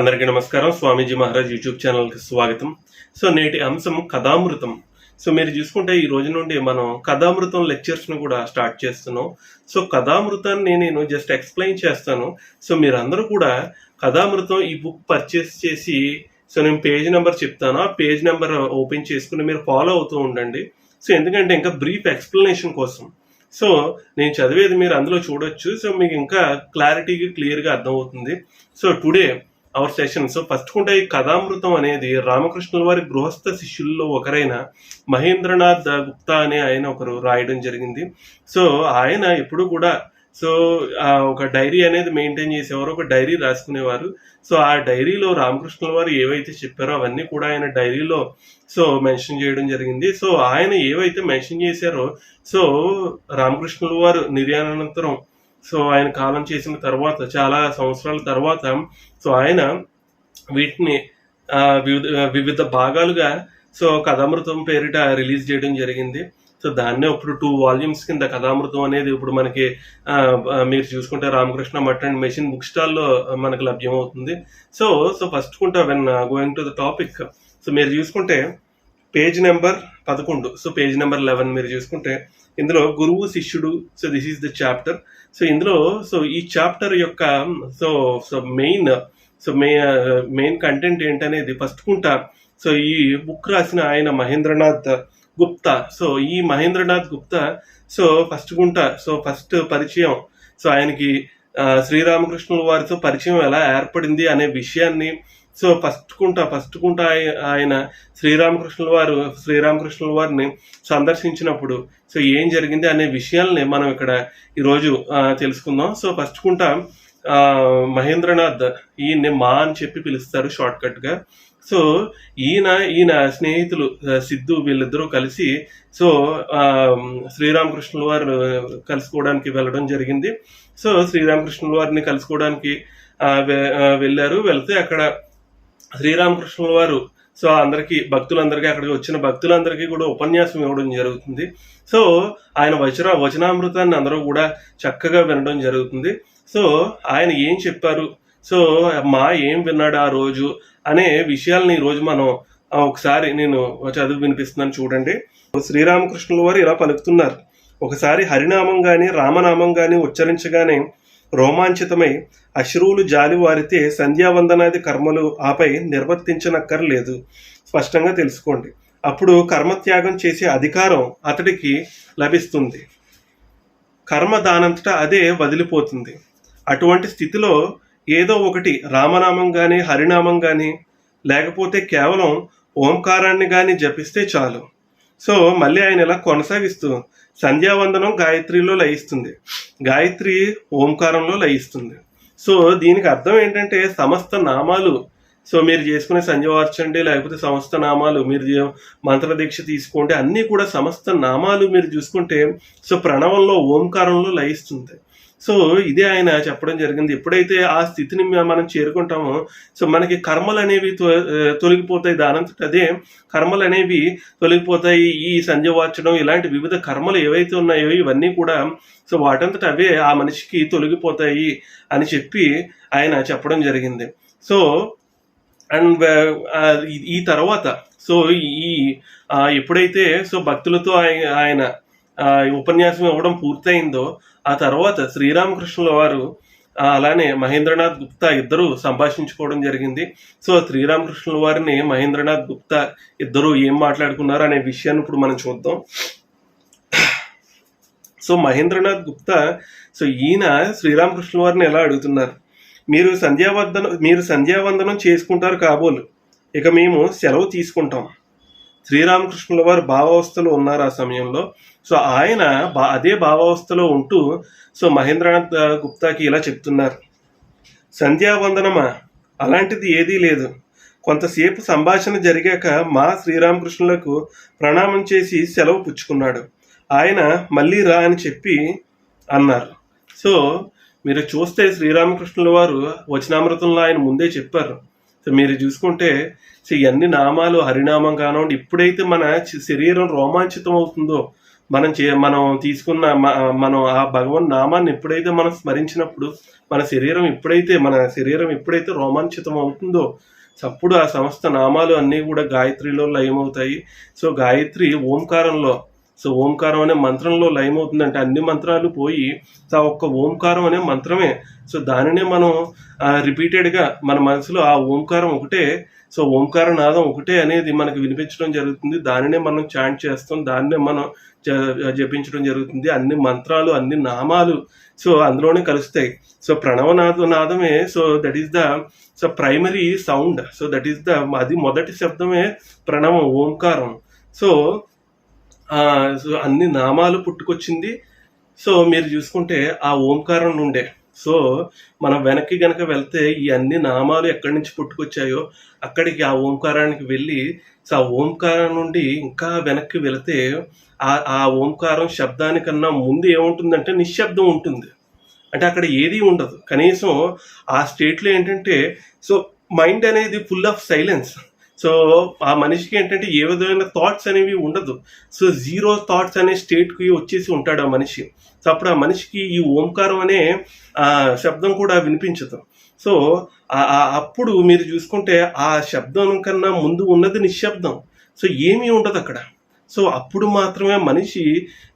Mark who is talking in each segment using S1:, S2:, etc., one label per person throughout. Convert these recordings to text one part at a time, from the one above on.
S1: అందరికీ నమస్కారం. స్వామీజీ మహారాజ్ యూట్యూబ్ ఛానల్కి స్వాగతం. సో నేటి అంశం కథామృతం. సో మీరు చూసుకుంటే ఈ రోజు నుండి మనం కథామృతం లెక్చర్స్ను కూడా స్టార్ట్ చేస్తున్నాం. సో కథామృతాన్ని నేను జస్ట్ ఎక్స్ప్లెయిన్ చేస్తాను. సో మీరందరూ కూడా కథామృతం ఈ బుక్ పర్చేస్ చేసి సో నేను పేజ్ నెంబర్ చెప్తాను. ఆ పేజ్ నెంబర్ ఓపెన్ చేసుకుని మీరు ఫాలో అవుతూ ఉండండి. సో ఎందుకంటే ఇంకా బ్రీఫ్ ఎక్స్ప్లెనేషన్ కోసం. సో నేను చదివేది మీరు అందులో చూడొచ్చు. సో మీకు ఇంకా క్లారిటీగా క్లియర్గా అర్థమవుతుంది. So today our session so first కుంటే ఈ కథామృతం అనేది రామకృష్ణుల వారి గృహస్థ శిష్యుల్లో ఒకరైన మహేంద్రనాథ్ గుప్తా అనే ఆయన ఒకరు రాయడం జరిగింది. సో ఆయన ఎప్పుడు కూడా సో ఒక డైరీ అనేది మెయింటైన్ చేసేవారు ఒక డైరీ రాసుకునేవారు. సో ఆ డైరీలో రామకృష్ణుల వారు ఏవైతే చెప్పారో అవన్నీ కూడా ఆయన డైరీలో సో మెన్షన్ చేయడం జరిగింది. సో ఆయన ఏవైతే మెన్షన్ చేశారో సో రామకృష్ణుల వారు నిర్యాణానంతరం సో ఆయన కాలం చేసిన తర్వాత చాలా సంవత్సరాల తర్వాత సో ఆయన వీటిని వివిధ వివిధ భాగాలుగా సో కథామృతం పేరిట రిలీజ్ చేయడం జరిగింది. సో దాన్నే ఇప్పుడు టూ వాల్యూమ్స్ కింద కథామృతం అనేది ఇప్పుడు మనకి మీరు చూసుకుంటే రామకృష్ణ మట్ అండ్ మెషిన్ బుక్ స్టాల్లో మనకు లభ్యమవుతుంది. సో సో ఫస్ట్ కుంటా when going to the topic. So మీరు చూసుకుంటే పేజ్ నెంబర్ పదకొండు. సో పేజ్ నెంబర్ లెవెన్ మీరు చూసుకుంటే ఇందులో గురువు శిష్యుడు so this is the chapter so ఇందులో సో ఈ చాప్టర్ యొక్క సో సో మెయిన్ సో మే మెయిన్ కంటెంట్ ఏంటనేది ఫస్ట్ కుంటా సో ఈ బుక్ రాసిన ఆయన మహేంద్రనాథ్ గుప్తా. సో ఈ మహేంద్రనాథ్ గుప్తా సో ఫస్ట్ గుంట సో ఫస్ట్ పరిచయం. సో ఆయనకి శ్రీరామకృష్ణుల వారితో పరిచయం ఎలా ఏర్పడింది అనే విషయాన్ని సో ఫస్ట్ కుంట ఫస్ట్ కుంట ఆయన శ్రీరామకృష్ణుల వారు శ్రీరామకృష్ణుల వారిని సందర్శించినప్పుడు సో ఏం జరిగింది అనే విషయాల్ని మనం ఇక్కడ ఈరోజు తెలుసుకుందాం. సో ఫస్ట్ కుంట మహేంద్రనాథ్ ఈయన్ని మా అని చెప్పి పిలుస్తారు షార్ట్ సో ఈయన ఈయన స్నేహితులు సిద్ధు వీళ్ళిద్దరూ కలిసి సో శ్రీరామకృష్ణుల వారు కలుసుకోవడానికి వెళ్ళడం జరిగింది. సో శ్రీరామకృష్ణుల వారిని కలుసుకోవడానికి వెళ్ళారు. వెళ్తే అక్కడ శ్రీరామకృష్ణుల వారు సో అందరికీ భక్తులందరికీ అక్కడికి వచ్చిన భక్తులందరికీ కూడా ఉపన్యాసం ఇవ్వడం జరుగుతుంది. సో ఆయన వచన వచనామృతాన్ని అందరూ కూడా చక్కగా వినడం జరుగుతుంది. సో ఆయన ఏం చెప్పారు? సో మా ఏం విన్నాడు ఆ రోజు? అనే విషయాల్ని ఈరోజు మనం ఒకసారి నేను చదువు వినిపిస్తున్నాను చూడండి. శ్రీరామకృష్ణుల వారు ఇలా పలుకుతున్నారు. ఒకసారి హరినామం కానీ రామనామం కానీ ఉచ్చరించగానే రోమాంచితమై అశ్రువులు జాలి వారితే సంధ్యావందనాది కర్మలు ఆపై నిర్వర్తించనక్కర్లేదు. స్పష్టంగా తెలుసుకోండి. అప్పుడు కర్మత్యాగం చేసే అధికారం అతడికి లభిస్తుంది. కర్మ దానంతటా అదే వదిలిపోతుంది. అటువంటి స్థితిలో ఏదో ఒకటి రామనామం కానీ హరినామం కానీ లేకపోతే కేవలం ఓంకారాన్ని కానీ జపిస్తే చాలు. సో మళ్ళీ ఆయన ఇలా కొనసాగిస్తూ సంధ్యావందనం గాయత్రిలో లయిస్తుంది. గాయత్రి ఓంకారంలో లయిస్తుంది. సో దీనికి అర్థం ఏంటంటే సమస్త నామాలు సో మీరు చేసుకునే సంధ్యవార్చండి లేకపోతే సమస్త నామాలు మీరు మంత్ర దీక్ష తీసుకోండి అన్నీ కూడా సమస్త నామాలు మీరు చూసుకుంటే సో ప్రణవంలో ఓంకారంలో లయిస్తుంది. సో ఇదే ఆయన చెప్పడం జరిగింది. ఎప్పుడైతే ఆ స్థితిని మనం చేరుకుంటామో సో మనకి కర్మలు అనేవి తొలగిపోతాయి దానంతట అదే కర్మలు అనేవి తొలగిపోతాయి. ఈ సంధ్యవార్చడం ఇలాంటి వివిధ కర్మలు ఏవైతే ఉన్నాయో ఇవన్నీ కూడా సో వాటంతట అవే ఆ మనిషికి తొలగిపోతాయి అని చెప్పి ఆయన చెప్పడం జరిగింది. సో అండ్ ఈ తర్వాత సో ఈ ఎప్పుడైతే సో భక్తులతో ఆయన ఉపన్యాసం ఇవ్వడం పూర్తయిందో ఆ తర్వాత శ్రీరామకృష్ణుల వారు అలానే మహేంద్రనాథ్ గుప్తా ఇద్దరు సంభాషించుకోవడం జరిగింది. సో శ్రీరామకృష్ణుల వారిని మహేంద్రనాథ్ గుప్తా ఇద్దరు ఏం మాట్లాడుకున్నారు అనే విషయాన్ని ఇప్పుడు మనం చూద్దాం. సో మహేంద్రనాథ్ గుప్తా సో ఈయన శ్రీరామకృష్ణుల వారిని ఎలా అడుగుతున్నారు? మీరు సంధ్యావందనం మీరు సంధ్యావందనం చేసుకుంటారు కాబోలు. ఇక మేము సెలవు తీసుకుంటాం. శ్రీరామకృష్ణుల వారు భావావస్థలో ఉన్నారు ఆ సమయంలో. సో ఆయన బా అదే భావావస్థలో ఉంటూ సో మహేంద్రనాథ్ గుప్తాకి ఇలా చెప్తున్నారు. సంధ్యావందనమా? అలాంటిది ఏదీ లేదు. కొంతసేపు సంభాషణ జరిగాక మా శ్రీరామకృష్ణులకు ప్రణామం చేసి సెలవు పుచ్చుకున్నాడు. ఆయన మళ్ళీ రా అని చెప్పి అన్నారు. సో మీరు చూస్తే శ్రీరామకృష్ణుల వారు వచనామృతంలో ఆయన ముందే చెప్పారు. సో మీరు చూసుకుంటే సో ఇవన్నీ నామాలు హరినామం కానివ్వండి ఇప్పుడైతే మన శరీరం రోమాంచితం అవుతుందో మనం చే మనం తీసుకున్న మనం ఆ భగవన్ నామాన్ని ఎప్పుడైతే మనం స్మరించినప్పుడు మన శరీరం ఎప్పుడైతే మన శరీరం ఎప్పుడైతే రోమాంచితం అవుతుందో అప్పుడు ఆ సమస్త నామాలు అన్నీ కూడా గాయత్రిలో లయమవుతాయి. సో గాయత్రి ఓంకారంలో సో ఓంకారం అనే మంత్రంలో లయమవుతుందంటే అన్ని మంత్రాలు పోయి సో ఆ ఒక్క ఓంకారం అనే మంత్రమే. సో దానినే మనం రిపీటెడ్గా మన మనసులో ఆ ఓంకారం ఒకటే సో ఓంకార నాదం ఒకటే అనేది మనకు వినిపించడం జరుగుతుంది. దానినే మనం చాంట్ చేస్తాం దాన్నే మనం జ- జపించడం జరుగుతుంది. అన్ని మంత్రాలు అన్ని నామాలు సో అందులోనే కలుస్తాయి. సో ప్రణవనాద నాదమే so that is the so primary sound. So that is the అది మొదటి శబ్దమే ప్రణవం ఓంకారం. సో సో అన్ని నామాలు పుట్టుకొచ్చింది. సో మీరు చూసుకుంటే ఆ ఓంకారం నుండే. సో మనం వెనక్కి గనక వెళ్తే ఈ అన్ని నామాలు ఎక్కడి నుంచి పుట్టుకొచ్చాయో అక్కడికి ఆ ఓంకారానికి వెళ్ళి సో ఆ ఓంకారం నుండి ఇంకా వెనక్కి వెళితే ఆ ఆ ఓంకారం శబ్దానికన్నా ముందు ఏముంటుందంటే నిశ్శబ్దం ఉంటుంది. అంటే అక్కడ ఏది ఉండదు. కనీసం ఆ స్టేట్లో ఏంటంటే సో మైండ్ అనేది ఫుల్ ఆఫ్ సైలెన్స్. సో ఆ మనిషికి ఏంటంటే ఏ విధమైన థాట్స్ అనేవి ఉండదు. సో జీరో థాట్స్ అనే స్టేట్కి వచ్చేసి ఉంటాడు ఆ మనిషి. సో అప్పుడు ఆ మనిషికి ఈ ఓంకారం అనే ఆ శబ్దం కూడా వినిపించదు. సో అప్పుడు మీరు చూసుకుంటే ఆ శబ్దం కన్నా ముందు ఉన్నది నిశ్శబ్దం. సో ఏమీ ఉండదు అక్కడ. సో అప్పుడు మాత్రమే మనిషి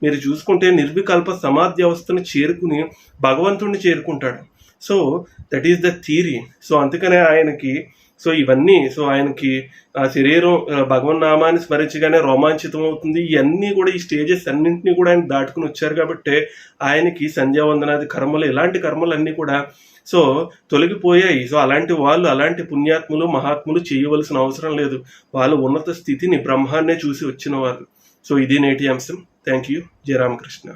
S1: మీరు చూసుకుంటే నిర్వికల్ప సమాధి అవస్థను చేరుకుని భగవంతుడిని చేరుకుంటాడు. So that is the theory so అందుకనే ఆయనకి సో ఇవన్నీ సో ఆయనకి ఆ శరీరం భగవన్ నామాన్ని స్మరించగానే రోమాంచితం అవుతుంది. ఇవన్నీ కూడా ఈ స్టేజెస్ అన్నింటినీ కూడా ఆయన దాటుకుని వచ్చారు కాబట్టి ఆయనకి సంధ్యావందనాది కర్మలు ఇలాంటి కర్మలు అన్నీ కూడా సో తొలగిపోయాయి. సో అలాంటి వాళ్ళు అలాంటి పుణ్యాత్ములు మహాత్ములు చేయవలసిన అవసరం లేదు. వాళ్ళు ఉన్నత స్థితిని బ్రహ్మాన్నే చూసి వచ్చిన వాళ్ళు సో ఇది నేటి అంశం. Thank you. జయ రామకృష్ణ.